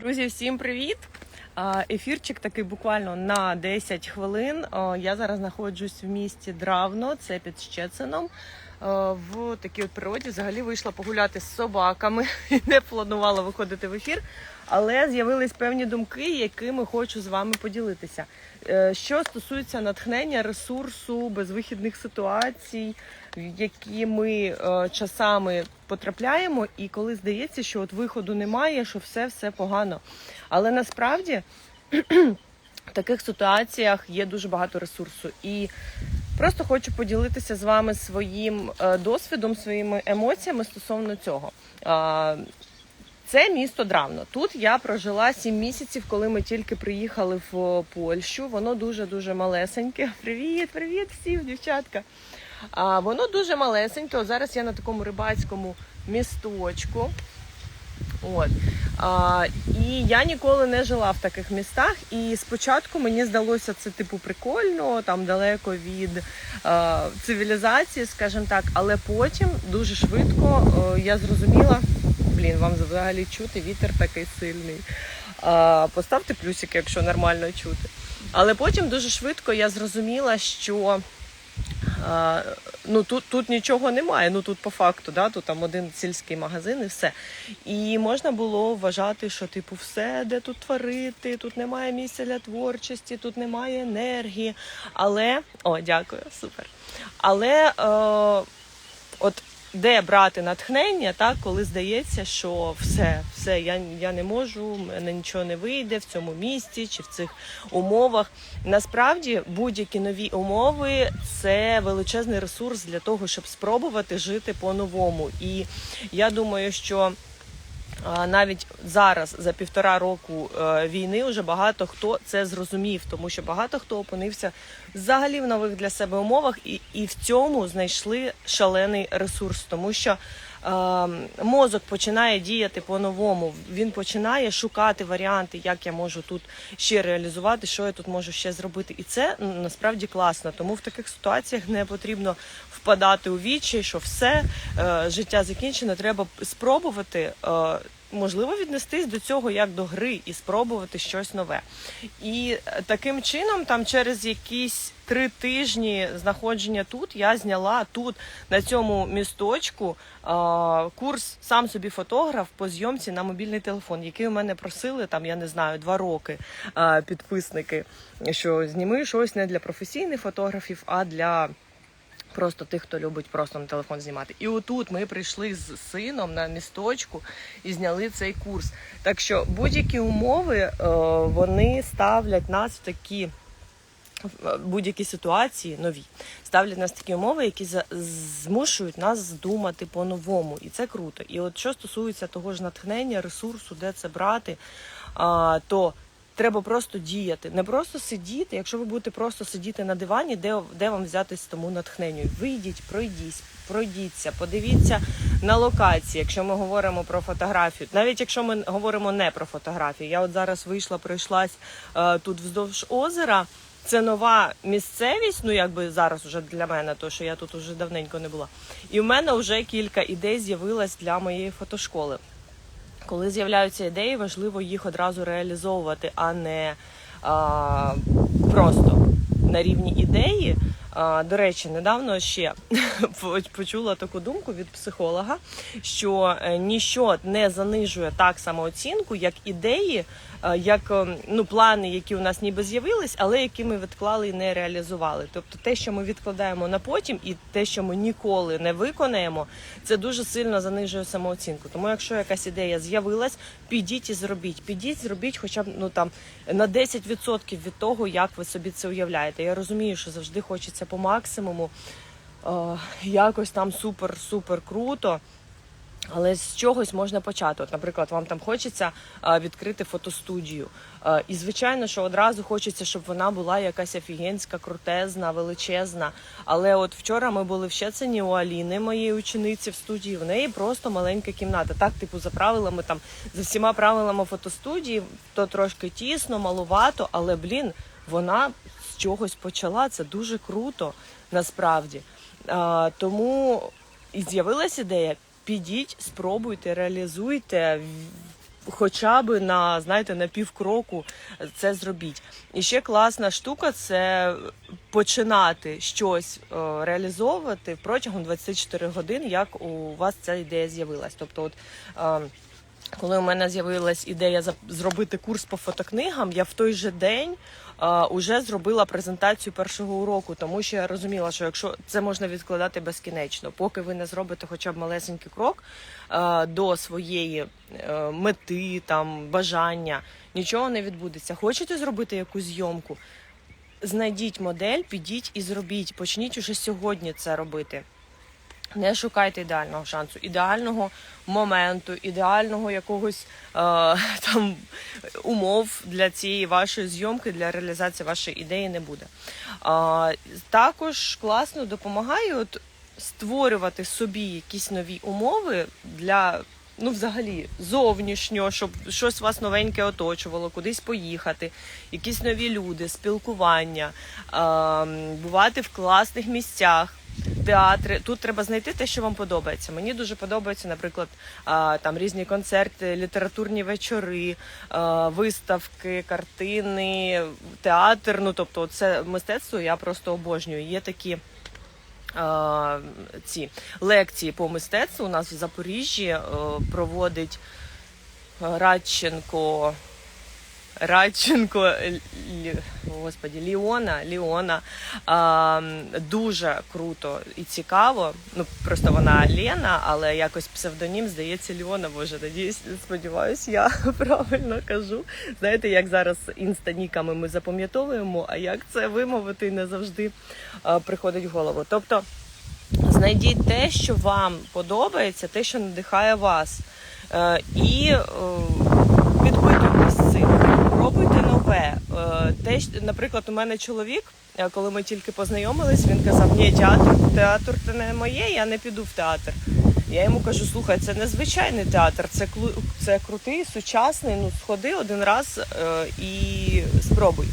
Друзі, всім привіт! Ефірчик такий буквально на 10 хвилин. Я зараз знаходжусь в місті Дравно, це під Щецином. А, В такій от природі взагалі вийшла погуляти з собаками. і Не планувала виходити в ефір, але з'явились певні думки, якими хочу з вами поділитися. Е, Що стосується натхнення, ресурсу, безвихідних ситуацій, в які ми е, часами потрапляємо, і коли здається, що от виходу немає, що все все погано. Але насправді в таких ситуаціях є дуже багато ресурсу. І просто хочу поділитися з вами своїм е, досвідом, своїми емоціями стосовно цього. Це місто Дравно. Тут я прожила 7 місяців, коли ми тільки приїхали в Польщу. Воно дуже дуже малесеньке. Привіт, привіт всім, дівчатка. А, воно дуже малесеньке. Зараз я на такому рибацькому місточку. От. А, і я ніколи не жила в таких містах. І спочатку мені здалося це типу прикольно, там далеко від а, цивілізації, скажімо так. Але потім дуже швидко е, я зрозуміла, блін, вам взагалі чути, вітер такий сильний. А, поставте плюсики, якщо нормально чути. Але потім дуже швидко я зрозуміла, що а, ну тут, тут нічого немає. Ну тут по факту, да, тут там один сільський магазин і все. І можна було вважати, що типу все, де тут творити, тут немає місця для творчості, тут немає енергії. Але о, дякую, супер. Але е, от де брати натхнення, так, коли здається, що все, все, я, я не можу, мене нічого не вийде в цьому місті чи в цих умовах. Насправді будь-які нові умови це величезний ресурс для того, щоб спробувати жити по-новому. І я думаю, що. Навіть зараз за півтора року е, війни вже багато хто це зрозумів, тому що багато хто опинився взагалі в нових для себе умовах, і, і в цьому знайшли шалений ресурс, тому що мозок починає діяти по-новому. Він починає шукати варіанти, як я можу тут ще реалізувати, що я тут можу ще зробити. І це насправді класно. Тому в таких ситуаціях не потрібно впадати у вічі, що все е, життя закінчено. Треба спробувати. Можливо, віднестись до цього як до гри і спробувати щось нове. І е, таким чином, там через якісь три тижні знаходження тут, я зняла тут, на цьому місточку, е, курс сам собі фотограф по зйомці на мобільний телефон, який у мене просили там, я не знаю, два роки е, підписники, що зніми щось не для професійних фотографів, а для. Просто тих, хто любить просто на телефон знімати. І отут ми прийшли з сином на місточку і зняли цей курс. Так що будь-які умови е, вони ставлять нас в такі в будь-які ситуації нові, ставлять нас такі умови, які змушують нас думати по-новому. І це круто. І от що стосується того ж натхнення, ресурсу, де це брати, то треба просто діяти. Не просто сидіти. Якщо ви будете просто сидіти на дивані, де, де вам взятись тому натхненню? Вийдіть, пройдіть, пройдіться, подивіться на локації, якщо ми говоримо про фотографію. Навіть якщо ми говоримо не про фотографію. Я от зараз вийшла, пройшлась е, тут вздовж озера. Це нова місцевість, ну якби зараз уже для мене, то що я тут уже давненько не була. І в мене вже кілька ідей з'явилось для моєї фотошколи. Коли з'являються ідеї, важливо їх одразу реалізовувати, а не а, просто на рівні ідеї. До речі, недавно ще почула таку думку від психолога, що е, ніщо не занижує так самооцінку, як ідеї, е, як е, ну, плани, які у нас ніби з'явились, але які ми відклали і не реалізували. Тобто те, що ми відкладаємо на потім, і те, що ми ніколи не виконаємо, це дуже сильно занижує самооцінку. Тому, якщо якась ідея з'явилась, підіть і зробіть. Підіть, зробіть, хоча б ну там на 10% від того, як ви собі це уявляєте. Я розумію, що завжди хочеться по максимуму. е, Якось там супер-супер круто. Але з чогось можна почати. От, наприклад, вам там хочеться е, відкрити фотостудію. Е, і звичайно, що одразу хочеться, щоб вона була якась офігенська, крутезна, величезна. Але от вчора ми були в Щецині у Аліни, моєї учениці в студії. В неї просто маленька кімната. Так, типу, за правилами там за всіма правилами фотостудії, то трошки тісно, малувато, але блін, вона чогось почала. Це дуже круто насправді. Е, тому і з'явилась ідея підіть, спробуйте, реалізуйте, хоча б на знаєте на півкроку це зробіть. І ще класна штука це починати щось е, реалізовувати протягом 24 годин, як у вас ця ідея з'явилась. Тобто, от. Е, коли у мене з'явилась ідея зробити курс по фотокнигам, я в той же день уже зробила презентацію першого уроку, тому що я розуміла, що якщо це можна відкладати безкінечно, поки ви не зробите хоча б малесенький крок а, до своєї е, мети, там бажання, нічого не відбудеться. Хочете зробити якусь зйомку? Знайдіть модель, підіть і зробіть. Почніть уже сьогодні це робити. Не шукайте ідеального шансу, ідеального моменту, ідеального якогось е, там умов для цієї вашої зйомки, для реалізації вашої ідеї не буде. А, також класно допомагає от створювати собі якісь нові умови для. Ну, взагалі, зовнішньо, щоб щось вас новеньке оточувало, кудись поїхати, якісь нові люди, спілкування, ем, бувати в класних місцях, театри. Тут треба знайти те, що вам подобається. Мені дуже подобається, наприклад, там різні концерти, літературні вечори, виставки, картини, театр. Ну тобто, це мистецтво я просто обожнюю. Є такі. Ці лекції по мистецтву у нас в Запоріжжі е, проводить е, Радченко. Радченко, Лі- господі, Ліона, Ліона а, дуже круто і цікаво. Ну просто вона Лена, але якось псевдонім здається Ліона. Боже, надіюсь, сподіваюсь, я правильно кажу. Знаєте, як зараз інстаніками ми запам'ятовуємо, а як це вимовити не завжди а, приходить в голову. Тобто знайдіть те, що вам подобається, те, що надихає вас. Е, і е, підпитуйтесь цим, пробуйте нове. Те, наприклад, у мене чоловік, е, коли ми тільки познайомились, він казав: Ні, театр, театр це не моє, я не піду в театр. Я йому кажу: слухай, це не звичайний театр, це це крутий, сучасний. Ну сходи один раз е, і спробуй.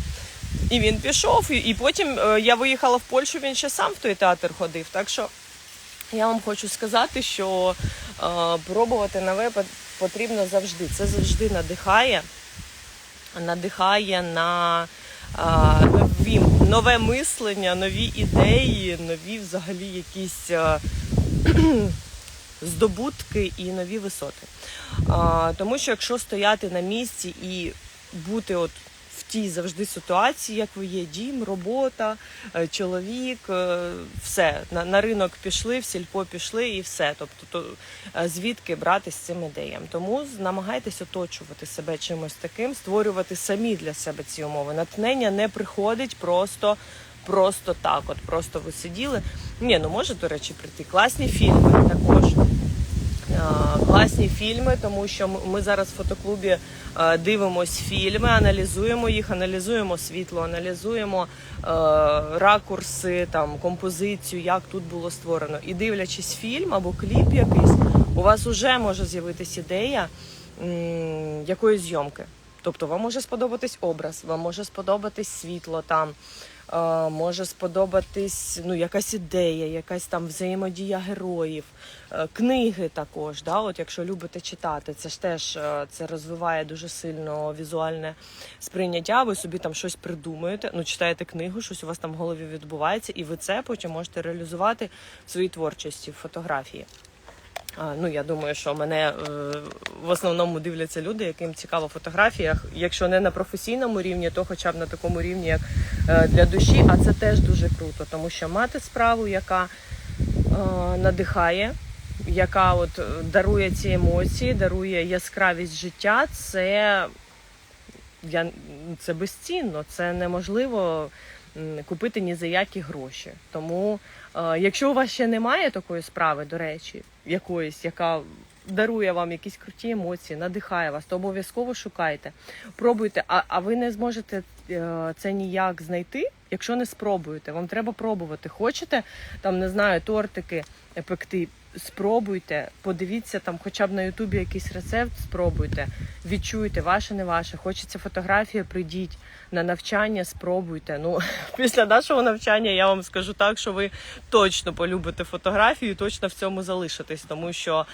І він пішов, і, потім е, я виїхала в Польщу, він ще сам в той театр ходив. Так що я вам хочу сказати, що пробувати нове пот- потрібно завжди. Це завжди надихає, надихає на нові, нове мислення, нові ідеї, нові взагалі якісь здобутки і нові висоти. Тому що якщо стояти на місці і бути от тій завжди ситуації, як ви є, дім, робота, е, чоловік, е, все на, на ринок пішли, в сільпо пішли і все. Тобто, то е, звідки брати з цим ідеям? Тому намагайтесь оточувати себе чимось таким, створювати самі для себе ці умови. Натхнення не приходить просто. Просто так, от просто ви сиділи. Ні, ну може, до речі, прийти. Класні фільми також. Е, класні фільми, тому що ми- зараз в фотоклубі е, дивимось фільми, аналізуємо їх, аналізуємо світло, аналізуємо е, ракурси, там композицію, як тут було створено. І дивлячись фільм або кліп якийсь, у вас вже може з'явитись ідея якоїсь зйомки. Тобто вам може сподобатись образ, вам може сподобатись світло там. Може сподобатись ну, якась ідея, якась там взаємодія героїв, Е, книги також. Да? От якщо любите читати, це ж теж е, це розвиває дуже сильно візуальне сприйняття. Ви собі там щось придумуєте, ну читаєте книгу, щось у вас там в голові відбувається, і ви це потім можете реалізувати в своїй творчості, в фотографії. Ну, я думаю, що мене е, в основному дивляться люди, яким цікаво фотографія. Якщо не на професійному рівні, то хоча б на такому рівні, як е, для душі. А це теж дуже круто, тому що мати справу, яка е, надихає, яка от дарує ці емоції, дарує яскравість життя, це, я, це безцінно, це неможливо купити ні за які гроші. Тому, е, якщо у вас ще немає такої справи, до речі, якоїсь, яка дарує вам якісь круті емоції, надихає вас, то обов'язково шукайте, пробуйте, а, а ви не зможете е, це ніяк знайти, якщо не спробуєте. Вам треба пробувати. Хочете там, не знаю, тортики пекти. Спробуйте, подивіться там, хоча б на Ютубі якийсь рецепт, спробуйте, відчуйте, ваше, не ваше. Хочеться фотографія, прийдіть на навчання, спробуйте. Ну, після нашого навчання я вам скажу так, що ви точно полюбите фотографію, точно в цьому залишитесь, тому що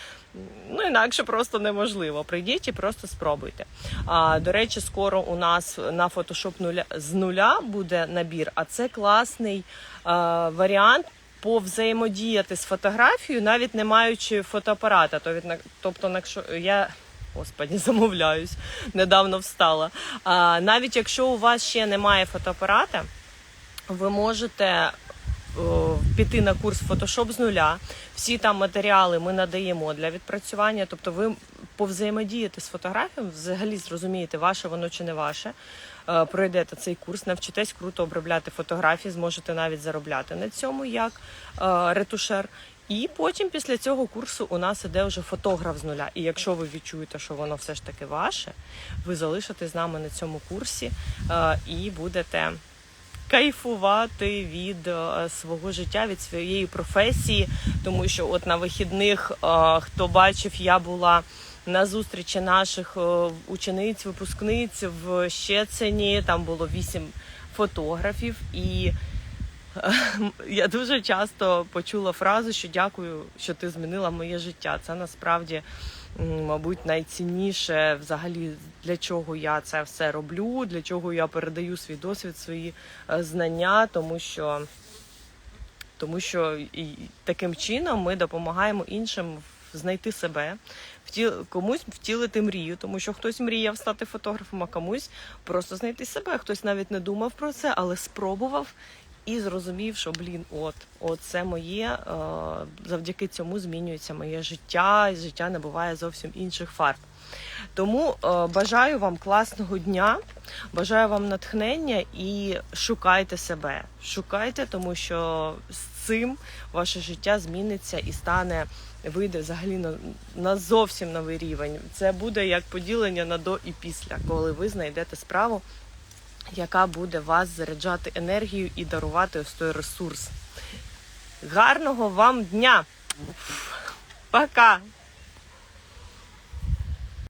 ну інакше просто неможливо. Прийдіть і просто спробуйте. А, до речі, скоро у нас на фотошоп нуля з нуля буде набір, а це класний а, варіант. Повзаємодіяти з фотографією, навіть не маючи фотоапарата. Тобто, якщо я господі замовляюсь, недавно встала. А, навіть якщо у вас ще немає фотоапарата, ви можете піти на курс Photoshop з нуля. Всі там матеріали ми надаємо для відпрацювання. Тобто, ви повзаємодієте з фотографією, взагалі зрозумієте, ваше воно чи не ваше. Е, Пройдете цей курс, навчитесь круто обробляти фотографії, зможете навіть заробляти на цьому як е, ретушер. І потім після цього курсу у нас іде вже фотограф з нуля. І якщо ви відчуєте, що воно все ж таки ваше, ви залишитесь з нами на цьому курсі е, і будете кайфувати від е, свого життя, від своєї професії. Тому що, от на вихідних, е, хто бачив, я була на зустрічі наших е, учениць, випускниць в Щецині. Там було вісім фотографів і. Я дуже часто почула фразу, що дякую, що ти змінила моє життя. Це насправді, мабуть, найцінніше взагалі для чого я це все роблю, для чого я передаю свій досвід, свої е, знання, тому що, тому що і таким чином ми допомагаємо іншим знайти себе, втіл, комусь втілити мрію, тому що хтось мріяв стати фотографом, а комусь просто знайти себе. Хтось навіть не думав про це, але спробував і зрозумів, що блін, от, от це моє. е, Завдяки цьому змінюється моє життя, і життя набуває зовсім інших фарб. Тому е, бажаю вам класного дня, бажаю вам натхнення і шукайте себе. Шукайте, тому що з цим ваше життя зміниться і стане, вийде взагалі на, на зовсім новий рівень. Це буде як поділення на до і після, коли ви знайдете справу, яка буде вас заряджати енергію і дарувати ось той ресурс. Гарного вам дня! Пока!